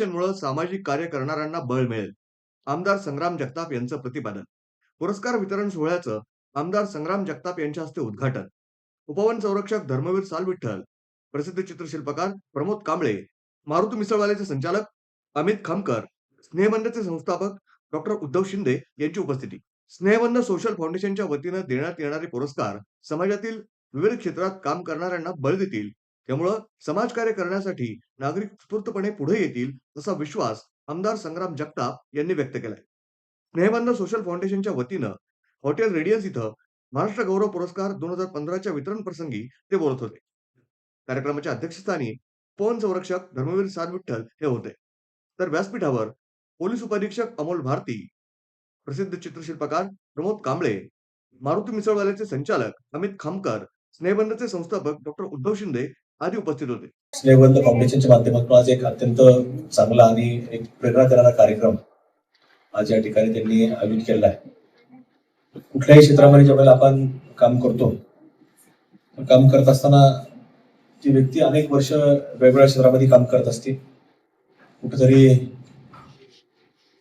फाउंडेशनमुळे सामाजिक कार्य करणाऱ्यांना बळ मिळेल. आमदार संग्राम जगताप यांचं प्रतिपादन. पुरस्कार वितरण सोहळ्याचं आमदार संग्राम जगताप यांच्या हस्ते उद्घाटन. उपवन संरक्षक धर्मवीर सालविठ्ठल प्रसिद्ध चित्रशिल्पकार प्रमोद कांबळे मारुती मिसळवाल्याचे संचालक अमित खामकर स्नेहबंधचे संस्थापक डॉक्टर उद्धव शिंदे यांची उपस्थिती. स्नेहबंध सोशल फाउंडेशनच्या वतीनं देण्यात येणारे पुरस्कार समाजातील विविध क्षेत्रात काम करणाऱ्यांना बळ देतील. त्यामुळं समाजकार्य करण्यासाठी नागरिक स्फूर्तपणे पुढे येतील असा विश्वास आमदार संग्राम जगताप यांनी व्यक्त केलाय. स्नेहबंध सोशल फाउंडेशनच्या वतीनं हॉटेल रेडियन्स इथं महाराष्ट्र गौरव पुरस्कार दोन हजार पंधराच्या वितरण प्रसंगी ते बोलत होते. कार्यक्रमाच्या अध्यक्षस्थानी पवन संरक्षक धर्मवीर सानविठ्ठल हे होते. तर व्यासपीठावर पोलीस उपाधीक्षक अमोल भारती प्रसिद्ध चित्रशिल्पकार प्रमोद कांबळे मारुती मिसळवाल्याचे संचालक अमित खामकर स्नेहबंधचे संस्थापक डॉक्टर उद्धव शिंदे आदी उपस्थित होते. स्नेहबंद फाउंडेशनच्या माध्यमातून आज एक अत्यंत चांगला आणि एक प्रेरणा देणारा कार्यक्रम आज या ठिकाणी त्यांनी आयोजित केलेला आहे. कुठल्याही क्षेत्रामध्ये ज्यावेळेला आपण काम करतो काम करत असताना ती व्यक्ती अनेक वर्ष वेगवेगळ्या क्षेत्रामध्ये काम करत असते. कुठेतरी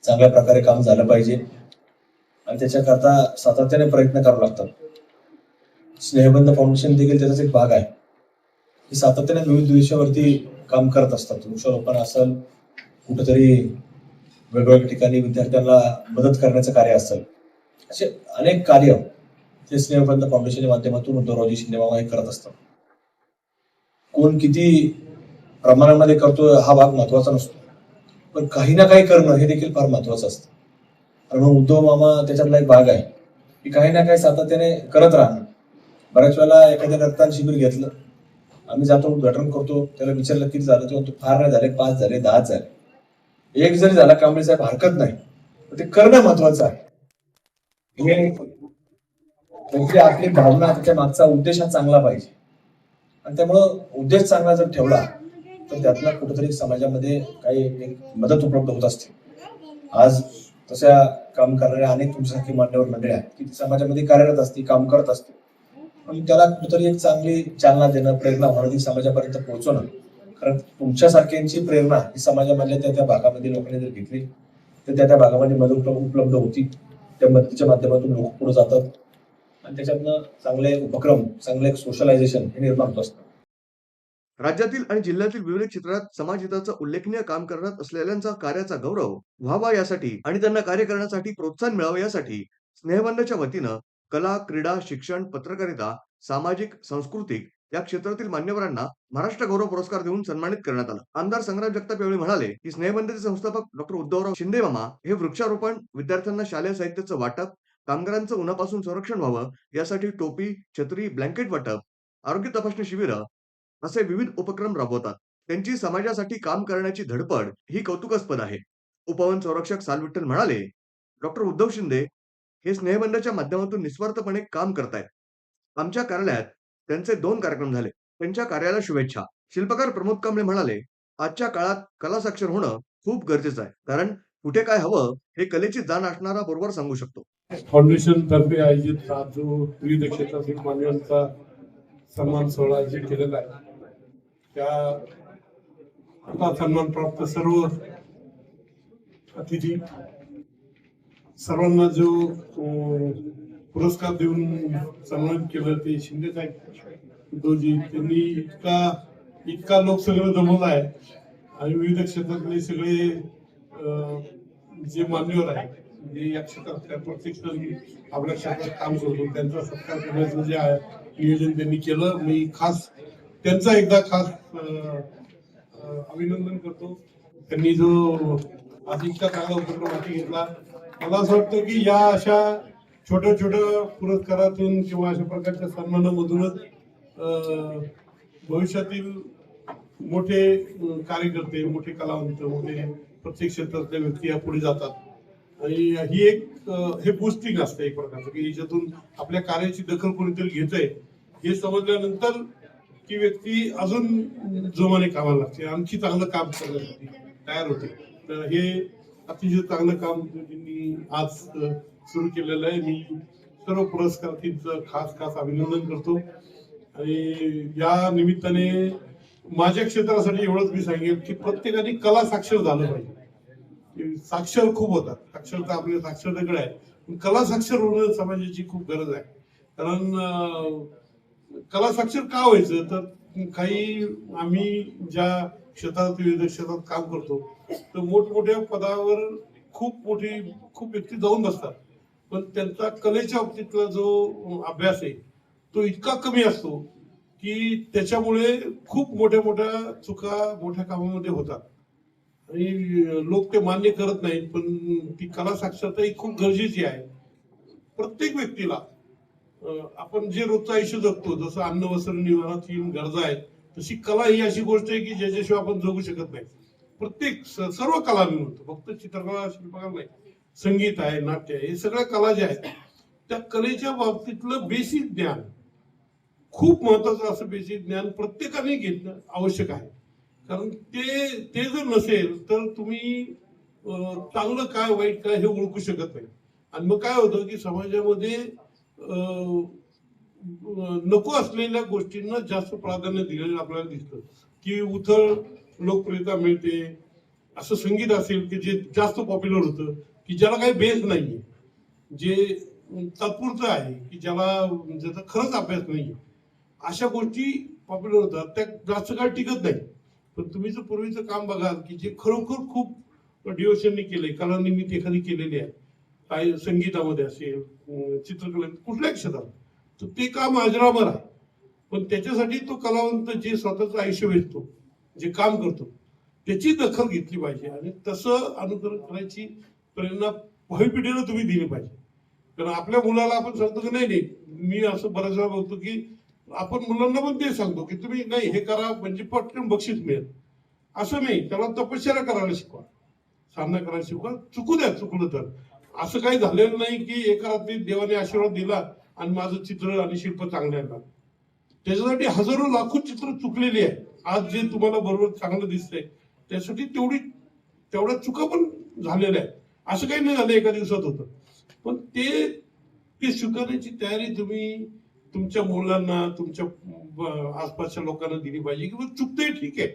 चांगल्या प्रकारे काम झालं पाहिजे आणि त्याच्याकरता सातत्याने प्रयत्न करावे लागतात. स्नेहबंध फाउंडेशन देखील त्याचाच एक भाग आहे. हे सातत्याने विविध विषयावरती काम करत असतात. वृक्षारोपण असेल कुठेतरी वेगवेगळ्या ठिकाणी विद्यार्थ्यांना मदत करण्याचं कार्य असेल. असे अनेक कार्य ते स्नेहबंध फाउंडेशनच्या माध्यमातून उद्धवरावजी सिनेमा हे करत असतात. कोण किती प्रमाणामध्ये करतो हा भाग महत्त्वाचा नसतो. पण काही ना काही करणं हे देखील फार महत्वाचं असतं. आणि मग उद्धव मामा त्याच्यातला एक भाग आहे. की काही ना काही सातत्याने करत राहणं. बऱ्याच वेळेला एखाद्या रक्तदान शिबिर घेतलं आम्ही जातो उद्घाटन करतो त्याला विचारलं किती झालं तेव्हा तो फार नाही झाले पाच झाले दहा झाले. एक जरी झाला कांबळे साहेब हरकत नाही. ते करणं महत्वाचं आहे. हे त्यांची आपली भावना त्याच्या मागचा उद्देश हा चांगला पाहिजे. आणि त्यामुळं उद्देश चांगला जर ठेवला तर त्यातला कुठेतरी समाजामध्ये काही एक मदत उपलब्ध होत असते. आज तशा काम करणाऱ्या अनेक तुमच्यासारखी मान्यवर मंडळी आहेत की समाजामध्ये कार्यरत असते काम करत असते. पण त्याला कुठेतरी एक चांगली चालना देणं प्रेरणा होणं ती समाजापर्यंत पोहोचवणं. कारण तुमच्यासारख्यांची प्रेरणा ही समाजामधल्या त्या त्या भागामध्ये लोकांनी जर घेतली तर त्या त्या भागामध्ये मदत उपलब्ध होती. त्या मदतीच्या माध्यमातून लोक पुढे जातात. आणि त्याच्यातनं चांगले उपक्रम चांगले सोशलायझेशन हे निर्माण होत असतं. राज्यातील आणि जिल्ह्यातील विविध क्षेत्रात समाजहिताचं उल्लेखनीय काम करण्यात असलेल्यांचा कार्याचा गौरव व्हावा यासाठी आणि त्यांना कार्य करण्यासाठी प्रोत्साहन मिळावं यासाठी स्नेहबंधच्या वतीनं कला क्रीडा शिक्षण पत्रकारिता सामाजिक सांस्कृतिक या क्षेत्रातील मान्यवरांना महाराष्ट्र गौरव पुरस्कार देऊन सन्मानित करण्यात आलं. आमदार संग्राम जगताप यावेळी म्हणाले की स्नेहबंधचे संस्थापक डॉक्टर उद्धवराव शिंदे मामा हे वृक्षारोपण विद्यार्थ्यांना शालेय साहित्याचं वाटप कामगारांचं उन्हापासून संरक्षण व्हावं यासाठी टोपी छत्री ब्लँकेट वाटप आरोग्य तपासणी शिबिरं असे विविध उपक्रम राबवतात. त्यांची समाजासाठी काम करण्याची धडपड ही कौतुकास्पद आहे. उपवन संरक्षक सालविठ्ठल म्हणाले डॉक्टर उद्धव शिंदे हे स्नेहबंधाच्या माध्यमातून निस्वार्थपणे काम करतायत. आमच्या कार्यालयात त्यांचे दोन कार्यक्रम झाले. त्यांच्या कार्याला शुभेच्छा. शिल्पकार प्रमोद कांबळे म्हणाले आजच्या काळात कला साक्षर होणं खूप गरजेचं आहे. कारण कुठे काय हवं हे कलेची जाण असणारा बरोबर सांगू शकतो. फाउंडेशन तर्फे आयोजित आज जो विविध क्षेत्रातील मान्यवरांचा सन्मान सोहळा आयोजित केलेला आहे त्या सन्मान प्राप्त सर्व अतिथी सर्वांना जो पुरस्कार देऊन सन्मानित केलं ते शिंदे साहेब उद्धवजी त्यांनी इतका इतका लोकसभेला जमवला आहे. आणि विविध क्षेत्रातले सगळे जे मान्यवर आहेत जे या क्षेत्रात प्रत्येक आपल्या क्षेत्रात काम करतो त्यांचा सत्कार करण्याचं जे आहे नियोजन त्यांनी केलं. मी खास त्यांचा एकदा खास अभिनंदन करतो. त्यांनी जो आज इतका चांगला उपक्रम हाती घेतला मला असं वाटतं की या अशा छोट्या छोट्या पुरस्कारातून किंवा अशा प्रकारच्या सन्मानामधूनच भविष्यातील मोठे कार्यकर्ते मोठे कलावंत मोठे प्रत्येक क्षेत्रातल्या व्यक्ती या पुढे जातात. आणि ही एक हे बुस्टिंग असतं एक प्रकारचं की याच्यातून आपल्या कार्याची दखल कोणीतरी आहे हे समजल्यानंतर ती व्यक्ती अजून जोमाने कामाला लागते. आणखी चांगलं काम करण्यासाठी तयार होते. तर हे अतिशय चांगलं काम त्यांनी आज सुरू केलेलं आहे. मी सर्व पुरस्कारार्थींचं खास खास अभिनंदन करतो. आणि या निमित्ताने माझ्या क्षेत्रासाठी एवढंच मी सांगेल की प्रत्येकाने कला साक्षर झालं पाहिजे. साक्षर खूप होतात. साक्षरता आपल्या साक्षरतेकडे आहे. पण कला साक्षर होणं समाजाची खूप गरज आहे. कारण कला साक्षर का व्हायचं? तर काही आम्ही ज्या क्षेत्रात विविध क्षेत्रात काम करतो तर मोठमोठ्या पदावर खूप मोठी खूप व्यक्ती जाऊन बसतात. पण त्यांचा कलेच्या बाबतीतला जो अभ्यास आहे तो इतका कमी असतो की त्याच्यामुळे खूप मोठ्या मोठ्या चुका मोठ्या कामामध्ये होतात. आणि लोक ते मान्य करत नाहीत पण ती कला साक्षरता ही खूप गरजेची आहे. प्रत्येक व्यक्तीला आपण जे रोजचं आयुष्य जगतो जसं अन्न वस्त्र निवारा तीन गरजा आहेत तशी कला ही अशी गोष्ट आहे की ज्याच्याशिवाय आपण जगू शकत नाही. प्रत्येक सर्व कला मी म्हणतो फक्त चित्रकला शिल्पकला नाही. संगीत आहे नाट्य आहे हे सगळ्या कला ज्या आहेत त्या कलेच्या बाबतीतलं बेसिक ज्ञान खूप महत्वाचं असं बेसिक ज्ञान प्रत्येकाने घेणं आवश्यक आहे. कारण ते ते जर नसेल तर तुम्ही चांगलं काय वाईट काय हे ओळखू शकत नाही. आणि मग काय होतं की समाजामध्ये नको असलेल्या गोष्टींना जास्त प्राधान्य दिलेलं आपल्याला दिसतं. की उथळ लोकप्रियता मिळते. असं संगीत असेल की जे जास्त पॉप्युलर होतं की ज्याला काही बेस नाहीये. जे तात्पुरतं आहे की ज्याला ज्याचा खरंच अभ्यास नाहीये. अशा गोष्टी पॉप्युलर होतात. त्या जास्त काळ टिकत नाही पण तुम्ही जर पूर्वीचं काम बघाल की जे खरोखर खूप डिओशननी केले कलानिमित्त एखादी केलेली आहे काही संगीतामध्ये असेल चित्रकलेत कुठल्या क्षेत्रात. तर ते काम अजरामर आहे. पण त्याच्यासाठी तो कलावंत जे स्वतःचं आयुष्य वेचतो जे काम करतो त्याची दखल घेतली पाहिजे आणि तसं अनुकरण करायची प्रेरणा भावी पिढीला तुम्ही दिली पाहिजे. कारण आपल्या मुलाला आपण सांगतो की नाही नाही मी असं बऱ्याच वेळा बघतो की आपण मुलांना पण ते सांगतो की तुम्ही नाही हे करा म्हणजे पटकन बक्षीस मिळेल. असं नाही त्याला तपश्चर्या करायला शिकवा. सामना करायला शिकवा. चुकू द्या चुकलं तर. असं काही झालेलं नाही की एका रात्रीत देवाने आशीर्वाद दिला आणि माझं चित्र आणि शिल्प चांगलं येणार त्याच्यासाठी हजारो लाखो चित्र चुकलेली आहे आज जे तुम्हाला बरोबर चांगलं दिसतंय त्यासाठी तेवढी तेवढ्या चुका पण झालेल्या आहेत. असं काही नाही झालं एका दिवसात होतं. पण ते ते स्वीकारण्याची तयारी तुम्ही तुमच्या मुलांना तुमच्या आसपासच्या लोकांना दिली पाहिजे किंवा चुकतंय ठीक आहे.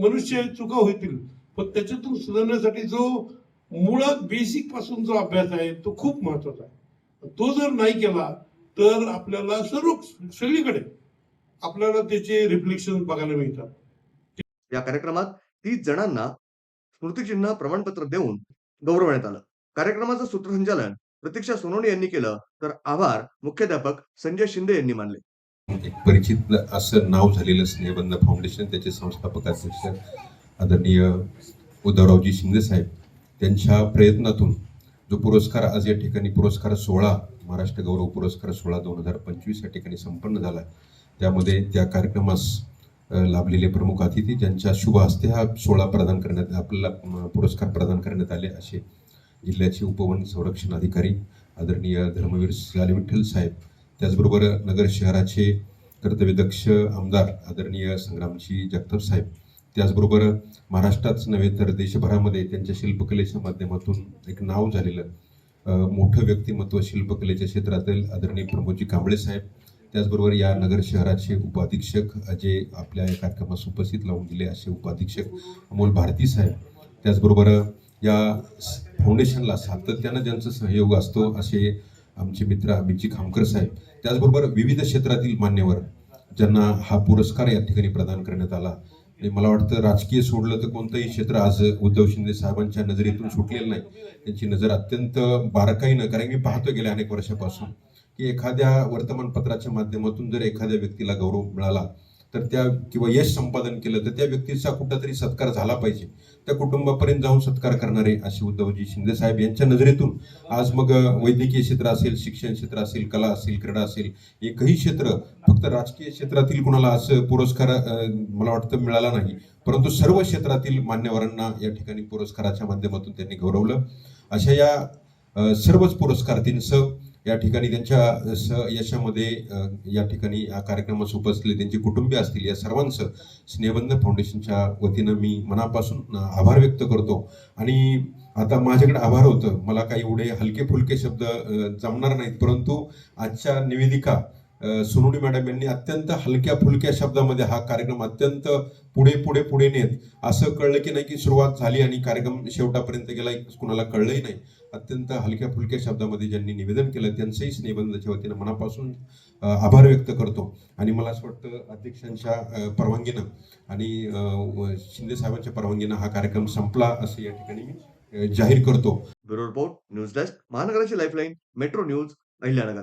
मनुष्य चुका होतील पण त्याच्यातून सुधारण्यासाठी जो मुळात बेसिकपासून जो अभ्यास आहे तो खूप महत्त्वाचा आहे. तो जर नाही केला तर आपल्याला सर्व सगळीकडे आपल्याला त्याचे रिफ्लेक्शन बघायला मिळतात. या कार्यक्रमात तीस जणांना स्मृतिचिन्ह प्रमाणपत्र देऊन गौरवण्यात आलं. कार्यक्रमाचं सूत्रसंचालन प्रतीक्षा सोनवणे यांनी केलं तर आभार मुख्याध्यापक संजय शिंदे यांनी मानले. एक परिचित असं नाव झालेलं स्नेहबंध फाउंडेशन त्याचे संस्थापक अध्यक्ष आदरणीय उद्धवरावजी शिंदे साहेब त्यांच्या प्रयत्नातून जो पुरस्कार आज या ठिकाणी पुरस्कार सोहळा महाराष्ट्र गौरव पुरस्कार सोहळा दोन हजार पंचवीस या ठिकाणी संपन्न झाला. त्यामध्ये त्या कार्यक्रमास लाभलेले प्रमुख अतिथी ज्यांच्या शुभ हस्ते हा सोहळा प्रदान करण्यात आपल्याला पुरस्कार प्रदान करण्यात आले असे जिल्ह्याचे उपवन संरक्षण अधिकारी आदरणीय धर्मवीर लाल विठ्ठल साहेब त्याचबरोबर नगर शहराचे कर्तव्यदक्ष आमदार आदरणीय संग्रामजी जगताप साहेब त्याचबरोबर महाराष्ट्रात नव्हे तर देशभरामध्ये त्यांच्या शिल्पकलेच्या माध्यमातून एक नाव झालेलं मोठं व्यक्तिमत्व शिल्पकलेच्या क्षेत्रातील आदरणीय प्रमोदजी कांबळे साहेब. त्याचबरोबर या नगर शहराचे उपाधीक्षक जे आपल्या या कार्यक्रमास उपस्थित लावून दिले असे उपाधीक्षक अमोल भारती साहेब. त्याचबरोबर या फाउंडेशनला सातत्यानं ज्यांचा सहयोग असतो असे आमचे मित्र अभिजी खामकर साहेब. त्याचबरोबर विविध क्षेत्रातील मान्यवर ज्यांना हा पुरस्कार या ठिकाणी प्रदान करण्यात आला. आणि मला वाटतं राजकीय सोडलं तर कोणतंही क्षेत्र आज उद्धव शिंदे साहेबांच्या नजरेतून सुटलेलं नाही. त्यांची नजर अत्यंत बारकाईनं कारण मी पाहतो गेल्या अनेक वर्षापासून की एखाद्या वर्तमानपत्राच्या माध्यमातून जर एखाद्या व्यक्तीला गौरव मिळाला तर त्या किंवा यश संपादन केलं तर त्या व्यक्तीचा कुठंतरी सत्कार झाला पाहिजे. त्या कुटुंबापर्यंत जाऊन सत्कार करणारे असे उद्धवजी शिंदे साहेब यांच्या नजरेतून आज मग वैद्यकीय क्षेत्र असेल शिक्षण क्षेत्र असेल कला असेल क्रीडा असेल एकही क्षेत्र फक्त राजकीय क्षेत्रातील कुणाला असं पुरस्कार मला वाटतं मिळाला नाही. परंतु सर्व क्षेत्रातील मान्यवरांना या ठिकाणी पुरस्काराच्या माध्यमातून त्यांनी गौरवलं. अशा या सर्वच पुरस्कारार्थींचं या ठिकाणी त्यांच्या स यशामध्ये या ठिकाणी या कार्यक्रमास उपस्थितले त्यांचे कुटुंबीय असतील या सर्वांचं स्नेहबंध फाउंडेशनच्या वतीनं मी मनापासून आभार व्यक्त करतो. आणि आता माझ्याकडे आभार होतं. मला काही एवढे हलके फुलके शब्द जमणार नाहीत. परंतु आजच्या निवेदिका सोनोडी मॅडम यांनी अत्यंत हलक्या फुलक्या शब्दामध्ये हा कार्यक्रम अत्यंत पुढे पुढे पुढे नेत. असं कळलं की नाही की सुरुवात झाली आणि कार्यक्रम शेवटापर्यंत गेला कुणाला कळलंही नाही. अत्यंत हलक्या फुलक्या शब्दामध्ये ज्यांनी निवेदन केलं त्यांचंही निबंधाच्या वतीनं मनापासून आभार व्यक्त करतो. आणि मला असं वाटतं अध्यक्षांच्या परवानगीनं आणि शिंदे साहेबांच्या परवानगीनं हा कार्यक्रम संपला असं या ठिकाणी मी जाहीर करतो. ब्युरो रिपोर्ट न्यूज डेस्क महानगराची लाईफलाईन मेट्रो न्यूज अहिल्यानगर.